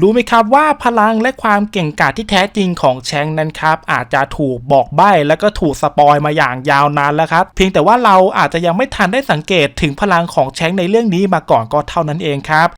รู้ไหมครับว่าพลังและความเก่งกาจที่แท้จริงของแชงนั้นครับอาจจะถูกบอกใบ้และก็ถูกสปอยมาอย่างยาวนานแล้วครับ เพียงแต่ว่าเราอาจจะยังไม่ทันได้สังเกตถึงพลังของแชงในเรื่องนี้มาก่อนก็เท่านั้นเองครับ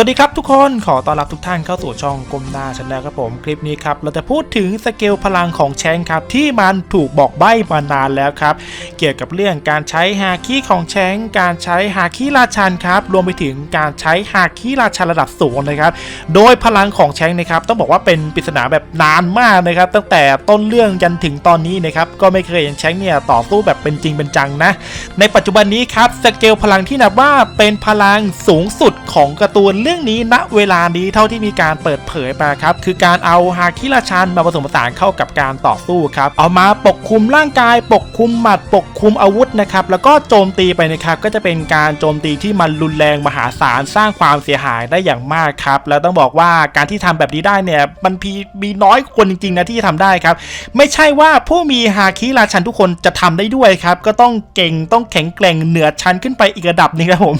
วัสดีครับทุกคนขอต้อนรับทุกท่านเข้าสู่ช่องกลมหน้าช n แนลครับผมคลิปนี้ครับเราจะพูดถึงสเกลพลังของแชงครับที่มันถูกบอกใบ้มานานแล้วครับ เกี่ยวกับเรื่องการใช้ฮาคิของแชงการใช้ฮาคิราชันครับรวมไปถึงการใช้ฮาคิราชันระดับสูงนะครับ โดยพลังของแชงนะครับต้องบอกว่าเป็นปริศนาแบบนานมากนะครับ ตั้งแต่ต้นเรื่องยันถึงตอนนี้นะครับก็ไม่เคยเห็นแชงเนี่ยต่อสู้แบบเป็นจริงเป็นจังนะ ในปัจจุบันนี้ครับสเกลพลังที่นับว่าเป็นพลังสูงสุดของการ์ตูนรื่องนี้ณเวลานี้เท่าที่มีการเปิดเผยมาครับคือการเอาฮาคิราชันมาผสมผสานเข้ากับการต่อสู้ครับเอามาปกคลุมร่างกาย ปกคลุมหมัดปกคลุมอาวุธนะครับแล้วก็โจมตีไปนะครับก็จะเป็นการโจมตีที่มันรุนแรงมหาศาลสร้างความเสียหายได้อย่างมากครับแล้วต้องบอกว่าการที่ทำแบบนี้ได้เนี่ยมันพีมีน้อยคนจริงๆนะที่จะทำได้ครับ ไม่ใช่ว่าผู้มีฮาคิราชันทุกคนจะทำได้ด้วยครับก็ต้องเก่งต้องแข็งแกร่งเหนือชั้นขึ้นไปอีกระดับนึงครับผม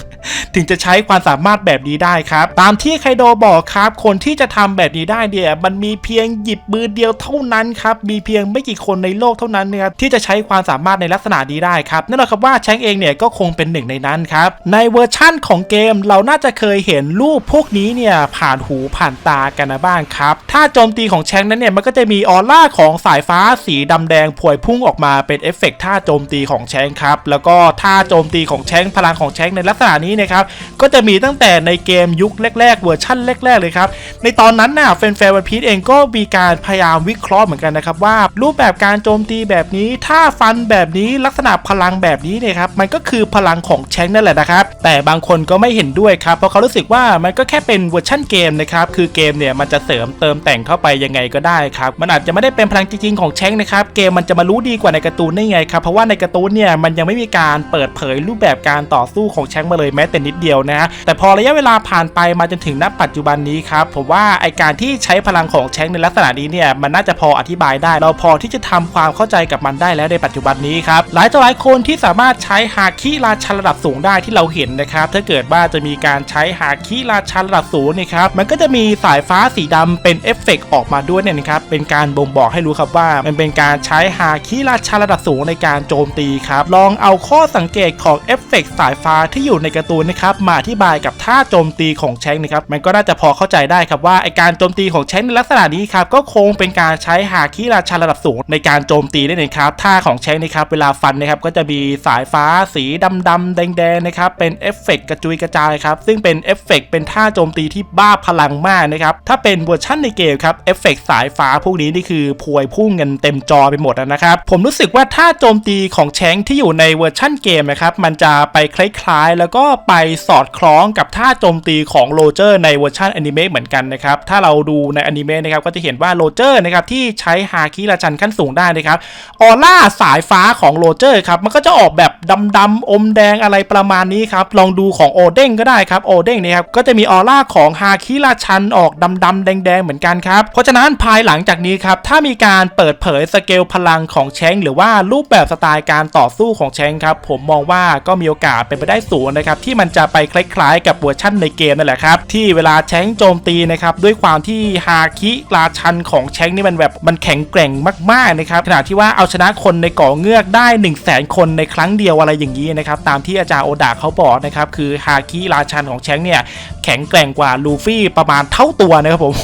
ถึงจะใช้ความสามารถแบบนี้ได้ครับตามที่ไคโดบอกครับ คนที่จะทำแบบนี้ได้เนี่ยมันมีเพียงหยิบมือเดียวเท่านั้นครับ มีเพียงไม่กี่คนในโลกเท่านั้นนะครับที่จะใช้ความสามารถในลักษณะนี้ได้ครับนั่นแหละครับว่าแชงเองเนี่ยก็คงเป็นหนึ่งในนั้นครับในเวอร์ชั่นของเกมเราน่าจะเคยเห็นรูปพวกนี้เนี่ยผ่านหูผ่านตากันนะบ้างครับถ้าโจมตีของแชงนั้นเนี่ยมันก็จะมีออร่าของสายฟ้าสีดำแดงพวยพุ่งออกมาเป็นเอฟเฟกต์ท่าโจมตีของแชงครับแล้วก็ท่าโจมตีของแชงพลังของแชงในลักษณะนี้นะครับก็จะมีตั้งแต่ในเกมยุคแรกๆเวอร์ชั่นแรกๆเลยครับในตอนนั้นน่ะแฟนๆวันพีชเองก็มีการพยายามวิเคราะห์เหมือนกันนะครับว่า รูปแบบการโจมตีแบบนี้ท่าฟันแบบนี้ลักษณะพลังแบบนี้เนี่ยครับมันก็คือพลังของแชงนั่นแหละนะครับ แต่บางคนก็ไม่เห็นด้วยครับเพราะเขารู้สึกว่ามันก็แค่เป็นเวอร์ชั่นเกมนะครับคือเกมเนี่ยมันจะเสริมเติมแต่งเข้าไปยังไงก็ได้ครับมันอาจจะไม่ได้เป็นพลังจริงๆของแชงนะครับเกมมันจะมารู้ดีกว่าในการ์ตูนได้ไงครับเพราะว่าในการ์ตูนเนี่ยมันยังไม่มีการเปิดเผยรูปแบบการต่อสู้ของแชงมาเลยแม้แต่นิดเดียวนะแต่พอระยะเวลาผ่านไปมาจนถึงณปัจจุบันนี้ครับผมว่าไอการที่ใช้พลังของแชงในลักษณะนี้เนี่ยมันน่าจะพออธิบายได้ เราพอที่จะทำความเข้าใจกับมันได้แล้วในปัจจุบันนี้ครับหลายต่อหลายคนที่สามารถใช้ฮาคิราชันระดับสูงได้ที่เราเห็นนะครับถ้าเกิดว่าจะมีการใช้ฮาคิราชันระดับสูงเนี่ยครับมันก็จะมีสายฟ้าสีดำเป็นเอฟเฟกต์ออกมาด้วยเนี่ยนะครับเป็นการบ่งบอกให้รู้ครับว่า มันเป็นการใช้ฮาคิราชันระดับสูงในการโจมตีครับลองเอาข้อสังเกตของเอฟเฟกต์สายฟ้าที่อยู่ในการ์ตูนนะครับมาอธิบายกับท่าโจมตีของแชงนะครับมันก็น่าจะพอเข้าใจได้ครับว่าไอการโจมตีของแชงในลักษณะนี้ครับก็คงเป็นการใช้ฮาคิราชันระดับสูงในการโจมตีได้เลยครับท่าของแชงนะครับเวลาฟันนะครับก็จะมีสายฟ้าสีดำดำๆแดงๆนะครับเป็นเอฟเฟกต์กระจุยกระจายครับซึ่งเป็นเอฟเฟกต์เป็นท่าโจมตีที่บ้าพลังมากนะครับถ้าเป็นเวอร์ชันในเกมครับเอฟเฟกต์สายฟ้าพวกนี้นี่คือพวยพุ่งกันเต็มจอไปหมดนะครับผมรู้สึกว่าท่าโจมตีของแชงที่อยู่ในเวอร์ชันเกมนะครับมันจะไปคล้ายๆ แล้วก็ไปสอดคล้องกับท่าโจมตีของโรเจอร์ในเวอร์ชันอนิเมะเหมือนกันนะครับถ้าเราดูในอนิเมะนะครับก็จะเห็นว่าโรเจอร์นะครับที่ใช้ฮาคิราชันขั้นสูงได้นะครับออร่าสายฟ้าของโรเจอร์ครับมันก็จะออกแบบดำๆอมแดงอะไรประมาณนี้ครับลองดูของโอเด้งก็ได้ครับโอเด้งเนี่ยครับก็จะมีออร่าของฮาคิราชันออกดำๆแดงๆเหมือนกันครับเพราะฉะนั้นภายหลังจากนี้ครับถ้ามีการเปิดเผยสเกลพลังของแชงหรือว่ารูปแบบสไตล์การต่อสู้ของแชงครับผมมองว่าก็มีโอกาสเป็นไปได้สูงนะครับที่มันจะไปคล้ายๆ กับเวอร์ชั่นในเกมนั่นแหละครับ ที่เวลาแชงโจมตีนะครับด้วยความที่ฮาคิราชันของแชงนี่มันแบบมันแข็งแกร่งมากๆนะครับขณะที่ว่าเอาชนะคนในเกาะเงือกได้ 1 0 0 0 0แสนคนในครั้งเดียวอะไรอย่างนี้นะครับตามที่อาจารย์โอดาเขาบอกนะครับคือฮาคิราชันของแชงเนี่ยแข็งแกร่งกว่าลูฟี่ประมาณเท่าตัวนะครับผม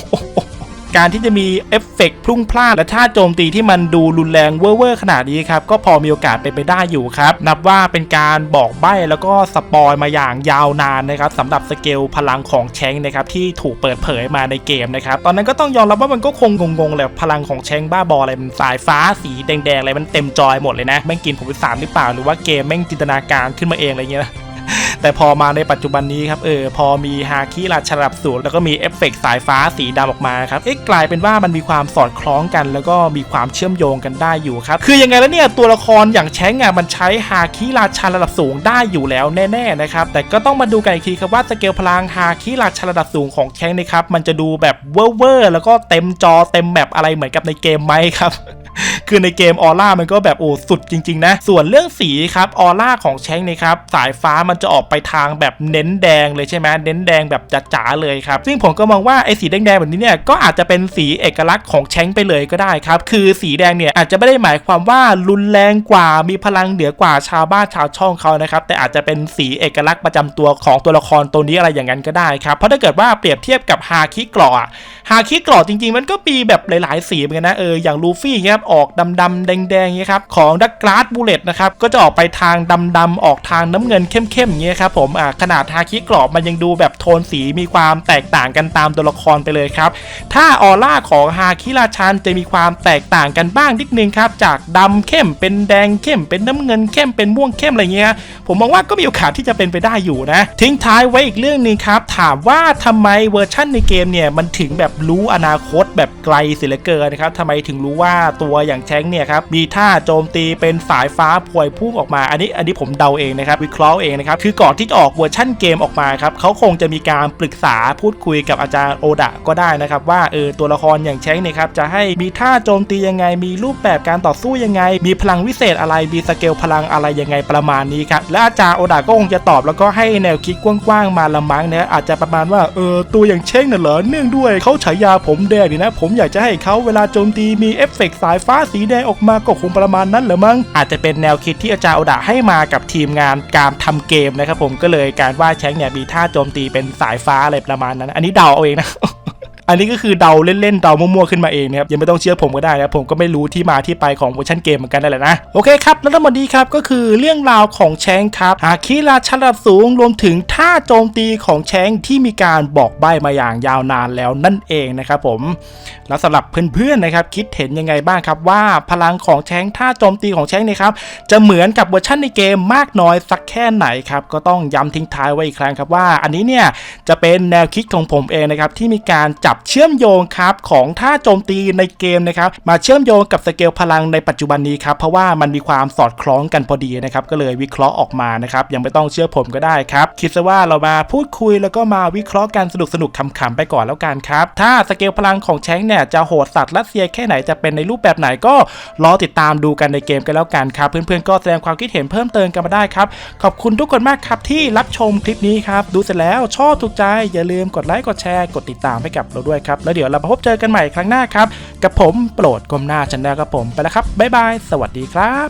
การที่จะมีเอฟเฟกต์พลุ่งพล่านและท่าโจมตีที่มันดูรุนแรงเวอร์ขนาดนี้ครับก็พอมีโอกาสเป็นไปได้อยู่ครับ นับว่าเป็นการบอกใบ้แล้วก็สปอยมาอย่างยาวนานนะครับสำหรับสเกลพลังของแชงนะครับที่ถูกเปิดเผยมาในเกมนะครับตอนนั้นก็ต้องยอมรับว่ามันก็คงงงๆแหละพลังของแชงบ้าบออะไรมันสายฟ้าสีแดงๆอะไรมันเต็มจอยหมดเลยนะแม่งกินผมไปสามหรือเปล่าหรือว่าเกมแม่งจินตนาการขึ้นมาเองอะไรเงี้ย แต่พอมาในปัจจุบันนี้ครับเออพอมีฮาคิราชระดับสูงแล้วก็มีเอฟเฟกต์สายฟ้าสีดำออกมาครับเอ๊ะกลายเป็นว่ามันมีความสอดคล้องกัน แล้วก็มีความเชื่อมโยงกันได้อยู่ครับคือยังไงแล้วเนี่ยตัวละครอย่างแชงอะมันใช้ฮาคิราชระดับสูงได้อยู่แล้วแน่ๆนะครับแต่ก็ต้องมาดูกันอีกทีครับว่าสเกลพลังฮาคิราชระดับสูงของแชงนะครับมันจะดูแบบเวอร์แล้วก็เต็มจอเต็มแบบอะไรเหมือนกับในเกมไหมครับ คือในเกมออร่ามันก็แบบโอ้สุดจริง ๆ นะ ส่วนเรื่องสีครับออร่าของแชงนี่ครับสายฟ้ามันจะออกไปทางแบบเน้นแดงเลยใช่ไหมเน้นแดงแบบจ๋าๆเลยครับ ซึ่งผมก็มองว่าไอ้สีแดงๆแบบนี้เนี่ยก็อาจจะเป็นสีเอกลักษณ์ของแชงไปเลยก็ได้ครับ คือสีแดงเนี่ยอาจจะไม่ได้หมายความว่ารุนแรงกว่ามีพลังเหนือกว่าชาวบ้านชาวช่องเขานะครับแต่อาจจะเป็นสีเอกลักษณ์ประจำตัวของตัวละครตัวนี้อะไรอย่างนั้นก็ได้ครับเพราะถ้าเกิดว่าเปรียบเทียบกับฮาคิกรอะฮาคิกราะจริง ๆ มันก็มีแบบหลายๆสีเหมือนกันนะเอออย่างลูฟี่เงี้ยครับออกดำๆแดงๆเงี้ยครับของดักกราสบูเลตนะครับก็จะออกไปทางดำๆออกทางน้ำเงินเข้มๆเงี้ยครับผมอ่าขนาดฮาคิกราะมันยังดูแบบโทนสีมีความแตกต่างกันตามตัวละครไปเลยครับถ้าออร่าของฮาคิราชันจะมีความแตกต่างกันบ้างนิดนึงครับจากดำเข้มเป็นแดงเข้ม เป็นน้ำเงินเข้มเป็นม่วงเข้มอะไรเงี้ยผมมองว่าก็มีโอกาสที่จะเป็นไปได้อยู่นะ ทิ้งท้ายไว้อีกเรื่องนึงครับถามว่าทำไมเวอร์ชั่นในเกมเนี่ยมันถึงแบบรู้อนาคตแบบไกลเสียเหลือเกินนะครับทำไมถึงรู้ว่าตัวอย่างแชงเนี่ยครับมีท่าโจมตีเป็นสายฟ้าพวยพุ่งออกมาอันนี้อันนี้ผมเดาเองนะครับวิเคราะห์เองนะครับคือก่อนที่จะออกเวอร์ชั่นเกมออกมาครับเขาคงจะมีการปรึกษาพูดคุยกับอาจารย์โอดะก็ได้นะครับว่าเออตัวละครอย่างแชงเนี่ยครับจะให้มีท่าโจมตียังไง มีรูปแบบการต่อสู้ยังไง มีพลังวิเศษอะไรมีสเกลพลังอะไรยังไงประมาณนี้ครับและอาจารย์โอดะก็คงจะตอบแล้วก็ให้แนวคิดกว้างๆมาละมั้งนะอาจจะประมาณว่าเออตัวอย่างเช่งน่ะเหรอเนื่องด้วยเขาฉายาผมแดงนี่นะผมอยากจะให้เขาเวลาโจมตีมีเอฟเฟกต์สายฟ้าสีแดงออกมาก็คงประมาณนั้นเหรอมั้งอาจจะเป็นแนวคิดที่อาจารย์โอดะให้มากับทีมงานการทำเกมนะครับผมก็เลยการว่าแชงเนี่ยมีท่าโจมตีเป็นสายฟ้าอะไรประมาณนั้น อันนี้เดาเอาเองนะ อันนี้ก็คือเดาเล่นๆเดามั่วๆขึ้นมาเองนะครับยังไม่ต้องเชื่อผมก็ได้นะผมก็ไม่รู้ที่มาที่ไปของเวอร์ชันเกมเหมือนกันนั่นแหละนะโอเคครับแล้วทั้งหมดนี้ครับก็คือเรื่องราวของแชงครับหาคิราชันระดับสูงรวมถึงท่าโจมตีของแชงที่มีการบอกใบ้มาอย่างยาวนานแล้วนั่นเองนะครับผมแล้วสำหรับเพื่อนๆนะครับคิดเห็นยังไงบ้างครับว่าพลังของแชงท่าโจมตีของแชงเนี่ยครับจะเหมือนกับเวอร์ชันในเกมมากน้อยสักแค่ไหนครับก็ต้องย้ำทิ้งท้ายไว้อีกครั้งครับว่า อันนี้เนี่ยจะเป็นแนวคิดของผมเองนะครับที่มีการจับเชื่อมโยงครับของท่าโจมตีในเกมนะครับมาเชื่อมโยงกับสเกลพลังในปัจจุบันนี้ครับเพราะว่ามันมีความสอดคล้องกันพอดีนะครับก็เลยวิเคราะห์ออกมานะครับยังไม่ต้องเชื่อผมก็ได้ครับคิดซะว่าเรามาพูดคุยแล้วก็มาวิเคราะห์กันสนุกสนุกขำๆไปก่อนแล้วกันครับถ้าสเกลพลังของแชงเนี่ยจะโหดสัตว์รัสเซียแค่ไหนจะเป็นในรูปแบบไหนก็รอติดตามดูกันในเกมกันแล้วกันครับเพื่อนๆก็แสดงความคิดเห็นเพิ่มเติมกันมาได้ครับขอบคุณทุกคนมากครับที่รับชมคลิปนี้ครับดูเสร็จแล้วชอบถูกใจอย่าลืมกดไลค์กดแชร์กดติดตามให้กับเราด้วยครับ แล้วเดี๋ยวเราพบเจอกันใหม่ครั้งหน้าครับ กับผมโปรดก้มหน้าชันแนลครับผมไปแล้วครับบ๊ายบาย สวัสดีครับ